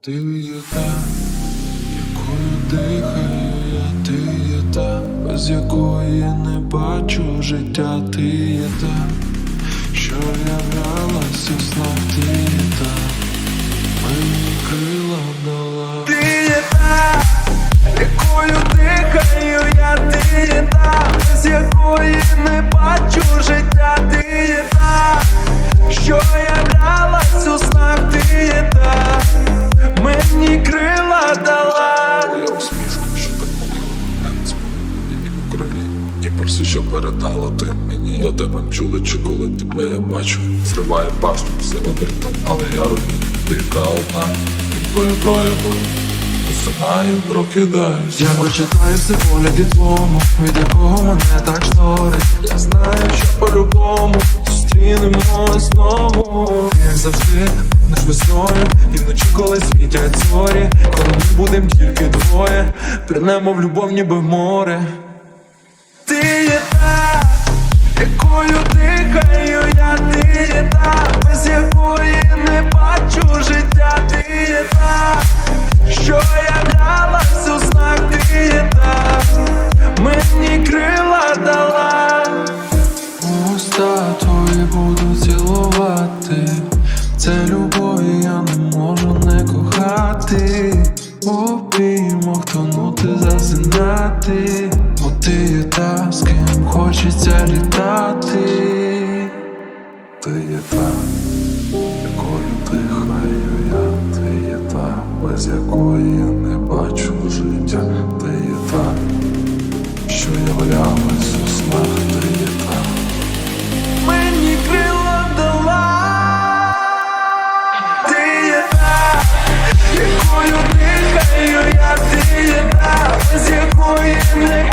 Ти є та, якою дихає, ти є та, без якої не бачу життя, ти є та, що являлась у снах, ти є та, мені крила що передала ти мені. Я тебе чули, чи коли тебе я бачу. Зриває пасту, все обертом, але я розумію, ти яка одна. І твоє прояви. Засинаю, прокидаюсь. Я прочитаю все в погляді твому, від якого мене так шторить Я знаю, що по-любому зустрінемось знову Як завжди, наш весною І вночі, коли світять зорі Коли ми будем тільки двоє Принемо в любов, ніби в море цілувати. Це любов, я не можу не кохати. Обіймах тонути, засинати. Бо ти є та, з ким хочеться літати. Ти є та, якою дихаю я, ти є та, без якої я не бачу життя, якою я, ти є з якої не